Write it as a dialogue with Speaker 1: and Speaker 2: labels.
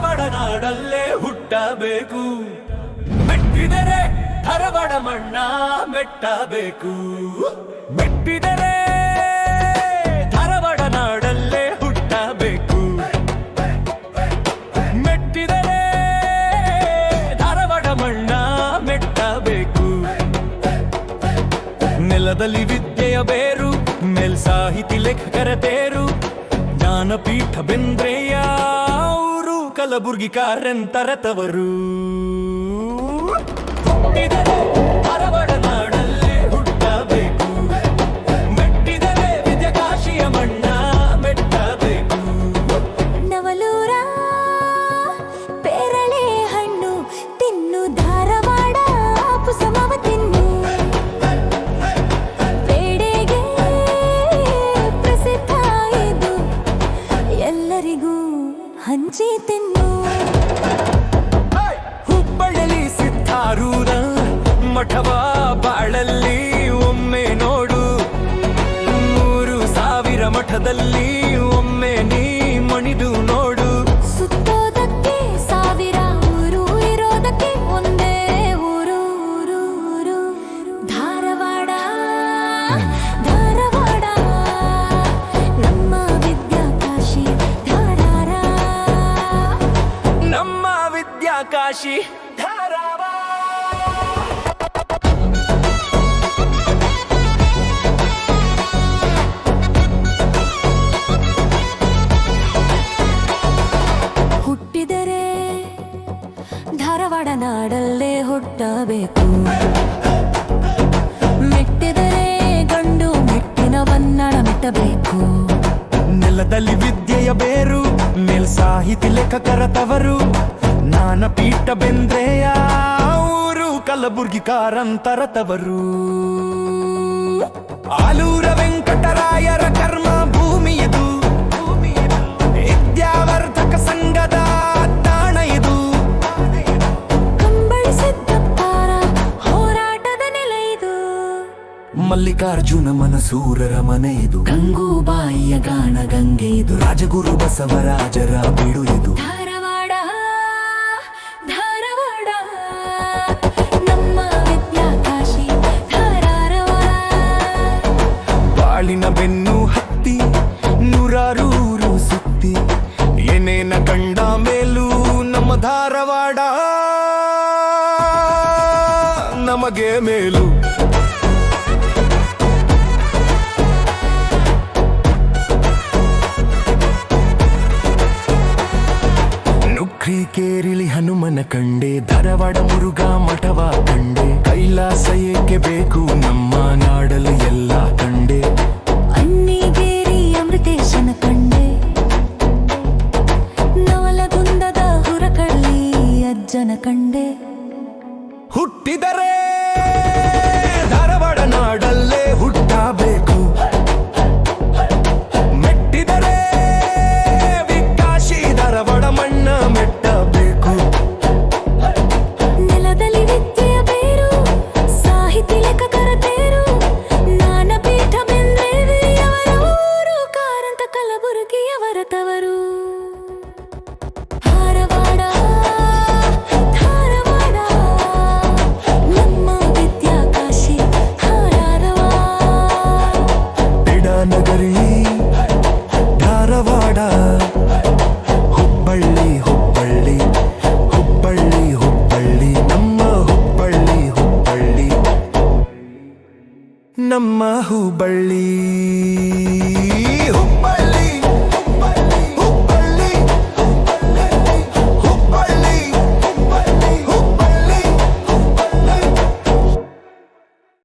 Speaker 1: ನಾಡಲ್ಲೇ ಹುಟ್ಟಬೇಕು. ಮೆಟ್ಟಿದರೆ ಧಾರವಾಡ ಮಣ್ಣ ಮೆಟ್ಟಬೇಕು. ಮೆಟ್ಟಿದರೆ ಧಾರವಾಡ ನಾಡಲ್ಲೇ ಹುಟ್ಟಬೇಕು. ಮೆಟ್ಟಿದರೆ ಧಾರವಾಡ ಮಣ್ಣ ಮೆಟ್ಟಬೇಕು. ನೆಲದಲ್ಲಿ ವಿದ್ಯೆಯ ಬೇರು ಮೇಲ್ ಸಾಹಿತಿ ಲೇಖಕರ ತೇರು, ಜ್ಞಾನಪೀಠ ಬೆಂದ್ರೆಯ ಕಲಬುರ್ಗಿ ಕಾರಂತರತವರು
Speaker 2: ಹಂಚಿ ತಿನ್ನು
Speaker 1: ಹುಬ್ಬಳ್ಳಿ ಸಿದ್ಧಾರೂಢ ಮಠವ ಬಾಳಲ್ಲಿ ಒಮ್ಮೆ ನೋಡು. ಮೂರು ಸಾವಿರ ಮಠದಲ್ಲಿ
Speaker 2: ಧಾರಾವಾಡ ಹುಟ್ಟಿದರೆ ಧಾರವಾಡ ನಾಡಲ್ಲೇ ಹುಟ್ಟಬೇಕು. ಮೆಟ್ಟಿದರೆ ಗಂಡು ಮೆಟ್ಟಿನ ವನ್ನಡ ಮೆಟ್ಟಬೇಕು.
Speaker 1: ನೆಲದಲ್ಲಿ ವಿದ್ಯೆಯ ಬೇರು ಮೇಲ್ ಸಾಹಿತಿ ಲೇಖಕರ ತವರು ಜ್ಞಾನಪೀಠ ಬೆಂದ್ರೆಯ ಊರು ಕಲಬುರ್ಗಿ ಕಾರಂತರ ತವರು ಆಲೂರ ವೆಂಕಟರಾಯರ ಕರ್ಮ ಭೂಮಿಯದು. ವಿದ್ಯಾವರ್ಧಕ ಸಂಘದ ತಾಣ ಇದು
Speaker 2: ಹೋರಾಟದ ನೆಲೆ ಇದು
Speaker 1: ಮಲ್ಲಿಕಾರ್ಜುನ ಮನಸೂರರ ಮನೆ ಇದು
Speaker 2: ಗಂಗೂಬಾಯಿಯ ಗಾಣ ಗಂಗೆ ಇದು
Speaker 1: ರಾಜಗುರು ಬಸವರಾಜರ ಬಿಡು ಇದು ನಮಗೆ ಮೇಲು. ನುಕ್ರಿ ಕೇರಿಲಿ ಹನುಮನ ಕಂಡೆ ಧಾರವಾಡ ಮುರುಘಾ ಮಠವ ಕಂಡೆ ಕೈಲಾಸ ಏಕೆ ಬೇಕು ನಮ್ಮ ನಾಡಲು ಎಲ್ಲ ಕಂಡೆ
Speaker 2: ಅನ್ನಿಗೇರಿ ಅಮೃತೇಶನ ಕಂಡೆ. ನವಲಗುಂದದ ಹುರಕಳ್ಳಿ ಅಜ್ಜನ ಕಂಡೆ.
Speaker 1: ಹುಟ್ಟಿದರೆ ನಮ್ಮ ಹುಬ್ಬಳ್ಳಿ.